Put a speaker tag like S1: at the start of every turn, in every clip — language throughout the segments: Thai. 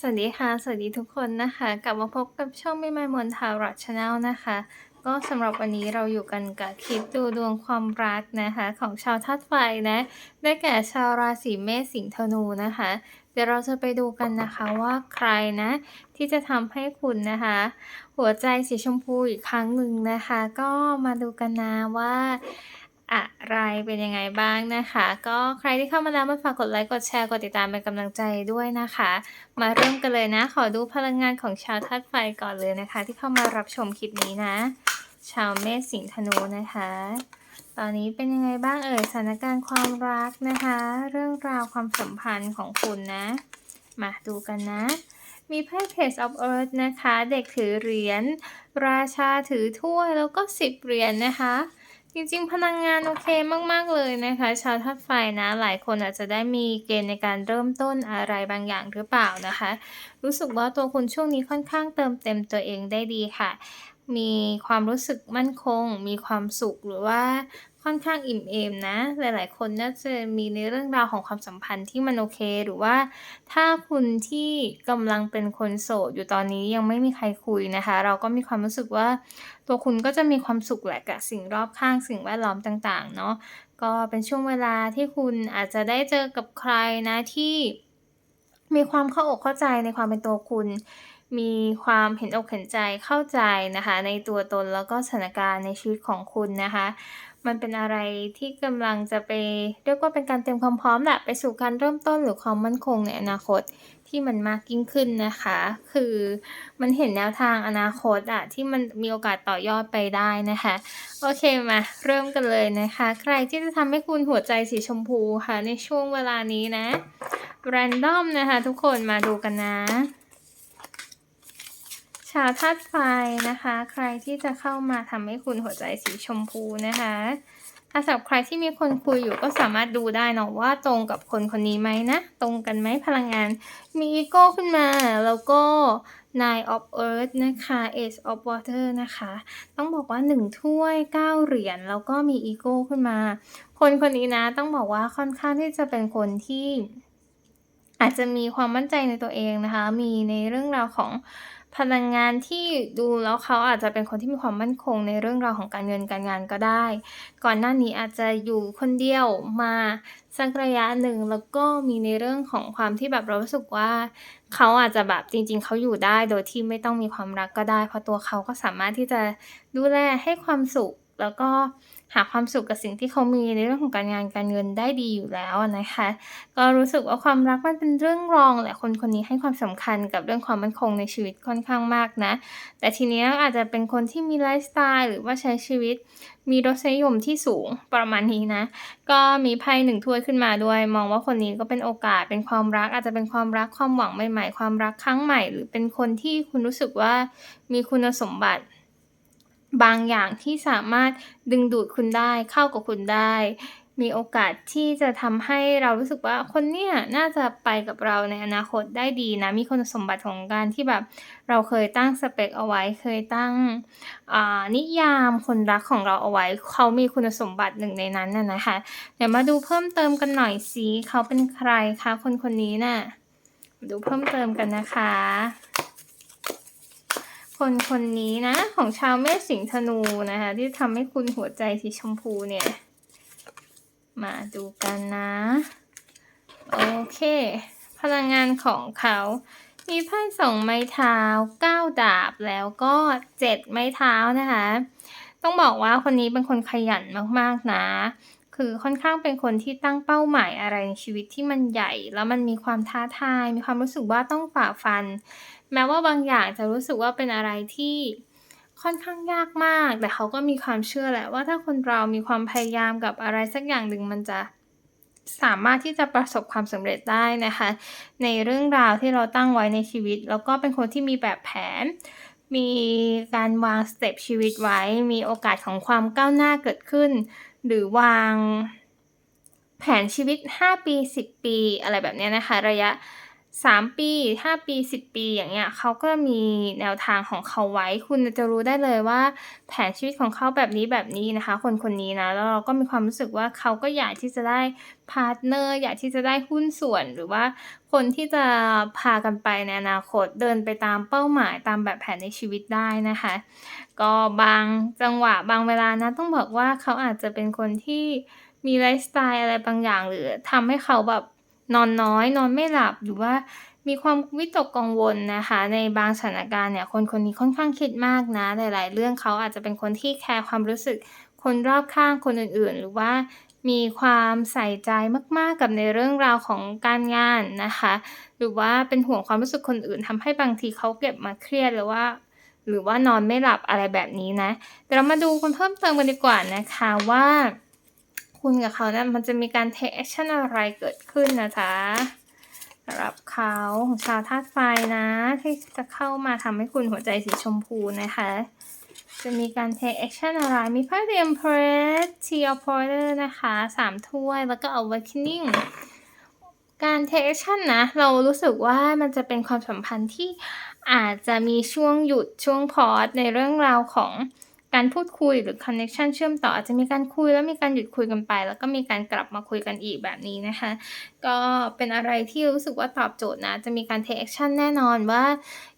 S1: สวัสดีค่ะ สวัสดีทุกคนนะคะ กลับมาพบกับช่องไม่ไม่มนทารอ c ช n แนลนะคะ ก็สำหรับวันนี้เราอยู่กันกับคลิปดูดวงความรักนะคะ ของชาวธาตุไฟนะ ได้แก่ชาวราศีเมษสิงห์ธนูนะคะ เดี๋ยวเราจะไปดูกันนะคะว่าใครนะ ที่จะทำให้คุณนะคะ หัวใจสีชมพูอีกครั้งหนึ่งนะคะ ก็มาดูกันนะว่า อะไรเป็นยังไงบ้างนะคะ ก็ใครที่เข้ามาแล้วมาฝากกดไลค์กดแชร์กดติดตามเป็นกำลังใจด้วยนะคะ มาเริ่มกันเลยนะ ขอดูพลังงานของชาวธาตุไฟก่อนเลยนะคะ ที่เข้ามารับชมคลิปนี้นะ ชาวเมษสิงห์ธนูนะคะ ตอนนี้เป็นยังไงบ้างเอ่ยสถานการณ์ความรักนะคะ เรื่องราวความสัมพันธ์ของคุณนะ มาดูกันนะมีไพ่ Page of Earth นะคะ เด็กถือเหรียญ ราชาถือถ้วย แล้วก็สิบเหรียญนะคะ จริงๆ พลังงานโอเคมากๆเลยนะคะ ชาวธาตุไฟนะ หลายคนอาจจะได้มีเกณฑ์ในการเริ่มต้นอะไรบางอย่างหรือเปล่านะคะ รู้สึกว่าตัวคุณช่วงนี้ค่อนข้างเติมเต็มตัวเองได้ดีค่ะ มีความรู้สึกมั่นคง มีความสุขหรือว่าค่อนข้างอิ่มเอมนะ หลาย ๆ คนน่าจะมีในเรื่องราวของความสัมพันธ์ที่มันโอเค หรือว่า ถ้าคุณที่กำลังเป็นคนโสดอยู่ตอนนี้ยังไม่มีใครคุยนะคะ เราก็มีความรู้สึกว่า ตัวคุณก็จะมีความสุขแหละกับสิ่งรอบข้างสิ่งแวดล้อมต่าง ๆ เนาะก็เป็นช่วงเวลาที่คุณอาจจะได้เจอกับใครนะที่มีความเข้าอกเข้าใจในความเป็นตัวคุณ มีความเห็นอกเห็นใจเข้าใจนะคะ ในตัวตนแล้วก็สถานการณ์ในชีวิตของคุณนะคะ มันเป็นอะไรที่กำลังจะไปเรียกว่าเป็นการเตรียมความพร้อมแหละไปสู่การเริ่มต้นหรือความมั่นคงในอนาคตที่มันมากยิ่งขึ้นนะคะ คือมันเห็นแนวทางอนาคตอะที่มันมีโอกาสต่อยอดไปได้นะคะ โอเคมาเริ่มกันเลยนะคะ ใครที่จะทำให้คุณหัวใจสีชมพูค่ะในช่วงเวลานี้นะ แรนดอมนะคะ ทุกคนมาดูกันนะาธาตุไฟนะคะ ใครที่จะเข้ามาทำให้คุณหัวใจสีชมพูนะคะ ถ้าสำหรับใครที่มีคนคุยอยู่ก็สามารถดูได้เนาะว่าตรงกับคนคนนี้ไหมนะ ตรงกันไหมพลังงาน มีอีโก้ขึ้นมา แล้วก็ Nine of Earth นะคะ Ace of Water นะคะ ต้องบอกว่า 1 ถ้วย 9 เหรียญแล้วก็มีอีโก้ขึ้นมา คนคนนี้นะ ต้องบอกว่าค่อนข้างที่จะเป็นคนที่ อาจจะมีความมั่นใจในตัวเองนะคะ มีในเรื่องราวของ พลังงานที่ดูแล้วเขาอาจจะเป็นคนที่มีความมั่นคงในเรื่องราวของการเงินการงานก็ได้ ก่อนหน้านี้อาจจะอยู่คนเดียวมาสักระยะหนึ่งแล้วก็มีในเรื่องของความที่แบบเรารู้สึกว่า เขาอาจจะแบบจริง ๆ เขาอยู่ได้โดยที่ไม่ต้องมีความรักก็ได้ เพราะตัวเขาก็สามารถที่จะดูแลให้ความสุข แล้วก็หาความสุขกับสิ่งที่เขามีในเรื่องของการงานการเงินได้ดีอยู่แล้วนะคะ ก็รู้สึกว่าความรักมันเป็นเรื่องรองแหละคนคนนี้ให้ความสำคัญกับเรื่องความมั่นคงในชีวิตค่อนข้างมากนะ แต่ทีนี้อาจจะเป็นคนที่มีไลฟ์สไตล์หรือว่าใช้ชีวิต มีรสนิยมที่สูงประมาณนี้นะ ก็มีไพ่หนึ่งถ้วยขึ้นมาด้วย มองว่าคนนี้ก็เป็นโอกาสเป็นความรัก อาจจะเป็นความรักความหวังใหม่ๆ ความรักครั้งใหม่ หรือเป็นคนที่คุณรู้สึกว่ามีคุณสมบัติ บางอย่างที่สามารถดึงดูดคุณได้เข้ากับคุณได้ มีโอกาสที่จะทำให้เรารู้สึกว่าคนเนี้ยน่าจะไปกับเราในอนาคตได้ดีนะ มีคุณสมบัติของการที่แบบเราเคยตั้งสเปกเอาไว้ เคยตั้งนิยามคนรักของเราเอาไว้ เขามีคุณสมบัติหนึ่งในนั้นน่ะนะคะ เดี๋ยวมาดูเพิ่มเติมกันหน่อยสิเขาเป็นใครคะคนคนนี้น่ะดูเพิ่มเติมกันนะคะ คนคนนี้นะ ของชาวเมษสิงห์ธนูนะคะ ที่ทำให้คุณหัวใจสีชมพูเนี่ย มาดูกันนะ โอเค พลังงานของเขามีไพ่สองไม้เท้าเก้าดาบแล้วก็เจ็ดไม้เท้านะคะ ต้องบอกว่าคนนี้เป็นคนขยันมากๆนะ คือค่อนข้างเป็นคนที่ตั้งเป้าหมายอะไรในชีวิตที่มันใหญ่ แล้วมันมีความท้าทาย มีความรู้สึกว่าต้องฝ่าฟัน แม้ว่าบางอย่างจะรู้สึกว่าเป็นอะไรที่ค่อนข้างยากมาก แต่เขาก็มีความเชื่อแหละว่าถ้าคนเรามีความพยายามกับอะไรสักอย่างหนึ่งมันจะสามารถที่จะประสบความสำเร็จได้นะคะ ในเรื่องราวที่เราตั้งไว้ในชีวิต แล้วก็เป็นคนที่มีแบบแผน มีการวางสเต็ปชีวิตไว้ มีโอกาสของความก้าวหน้าเกิดขึ้น หรือวางแผนชีวิต 5 ปี 10 ปี อะไรแบบนี้นะคะ ระยะ 3ปี5ปี10ปีอย่างเงี้ยเขาก็มีแนวทางของเขาไว้ คุณจะรู้ได้เลยว่า แผนชีวิตของเขาแบบนี้ๆนะคะ คนคนนี้นะแล้วเราก็มีความรู้สึกว่าเขาก็อยากที่จะได้พาร์ตเนอร์อยากที่จะได้หุ้นส่วนหรือว่าคนที่จะพากันไปในอนาคตเดินไปตามเป้าหมายตามแบบแผนในชีวิตได้นะคะ ก็บางจังหวะบางเวลานะต้องบอกว่าเขาอาจจะเป็นคนที่มีไลฟ์สไตล์อะไรบางอย่างหรือทำให้เขาแบบ นอนน้อยนอนไม่หลับหรือว่ามีความวิตกกังวลนะคะ ในบางสถานการณ์เนี่ยคนคนนี้ค่อนข้างคิดมากนะ หลาย ๆ เรื่องเขาอาจจะเป็นคนที่แคร์ความรู้สึกคนรอบข้างคนอื่น ๆ หรือว่ามีความใส่ใจมาก ๆ กับในเรื่องราวของการงานนะคะ หรือว่าเป็นห่วงความรู้สึกคนอื่นทำให้บางทีเขาเก็บมาเครียดหรือว่า หรือว่านอนไม่หลับอะไรแบบนี้นะเดี๋ยวเรามาดูกันเพิ่มเติมกันดีกว่านะคะว่า คุณกับเขาเนี่ยมันจะมีการเทกแอกชันอะไรเกิดขึ้นนะจ๊ะสำหรับเขาของชาวธาตุไฟนะ ที่จะเข้ามาทำให้คุณหัวใจสีชมพูนะคะ จะมีการเทกแอกชันอะไร มีไพ่ The Empress Tea of Water นะคะ3ถ้วยแล้วก็ Awakening การเทกแอกชันนะ เรารู้สึกว่ามันจะเป็นความสัมพันธ์ที่อาจจะมีช่วงหยุดช่วง pause ในเรื่องราวของ การพูดคุยหรือคอนเน็กชันเชื่อมต่ออาจจะมีการคุยแล้วมีการหยุดคุยกันไป แล้วก็มีการกลับมาคุยกันอีกแบบนี้นะคะ ก็เป็นอะไรที่รู้สึกว่าตอบโจทย์นะ จะมีการเทกแอกชันแน่นอนว่า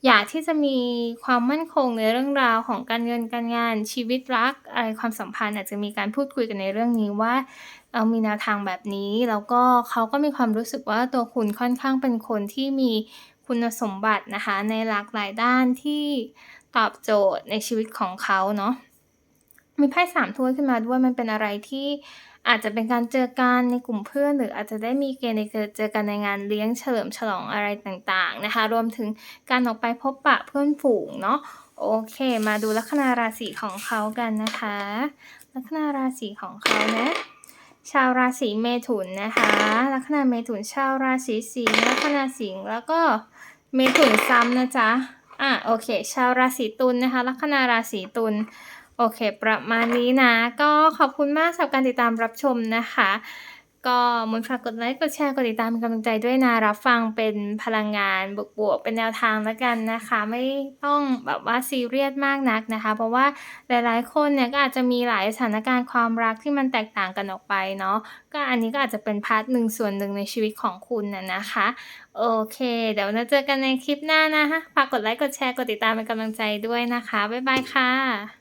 S1: อยากที่จะมีความมั่นคงในเรื่องราวของการเงินการงาน ชีวิตรักอะไรความสัมพันธ์ อาจจะมีการพูดคุยกันในเรื่องนี้ว่าเรามีแนวทางแบบนี้ แล้วก็เขาก็มีความรู้สึกว่าตัวคุณค่อนข้างเป็นคนที่มีคุณสมบัตินะคะ ในหลากหลายด้านที่ ตอบโจทย์ในชีวิตของเขาเนาะมีไพ่3ถ้วยขึ้นมาด้วยมันเป็นอะไรที่อาจจะเป็นการเจอกันในกลุ่มเพื่อน หรืออาจจะได้มีเกณฑ์ในเจอเจอกันในงานเลี้ยงเฉลิมฉลองอะไรต่างๆนะคะ รวมถึงการออกไปพบปะเพื่อนฝูงเนาะโอเค มาดูลัคนาราศีของเขากันนะคะ ลัคนาราศีของเขานะชาวราศีเมถุนนะคะ ลัคนาเมถุนชาวราศีสิงห์ลัคนาสิงห์แล้วก็เมถุนซ้ำนะจ๊ะ อาโอเค ชาวราศีตุลนะคะลัคนาราศีตุลโอเค ประมาณนี้นะ ก็ขอบคุณมากสำหรับการติดตามรับชมนะคะ ก็มนฝากกดไลค์กดแชร์กดติดตามเป็นกำลังใจด้วยนะ รับฟังเป็นพลังงานบวกๆเป็นแนวทางแล้วกันนะคะ ไม่ต้องแบบว่าซีเรียสมากนักนะคะ เพราะว่าหลายๆคนเนี่ยก็อาจจะมีหลายสถานการณ์ความรักที่มันแตกต่างกันออกไปเนาะก็อันนี้ก็อาจจะเป็นพาร์ตหนึ่งส่วนหนึ่งในชีวิตของคุณอะนะคะ โอเค เดี๋ยวมาเจอกันในคลิปหน้านะคะฝากกดไลค์กดแชร์กดติดตามเป็นกำลังใจด้วยนะคะบ๊ายบายค่ะ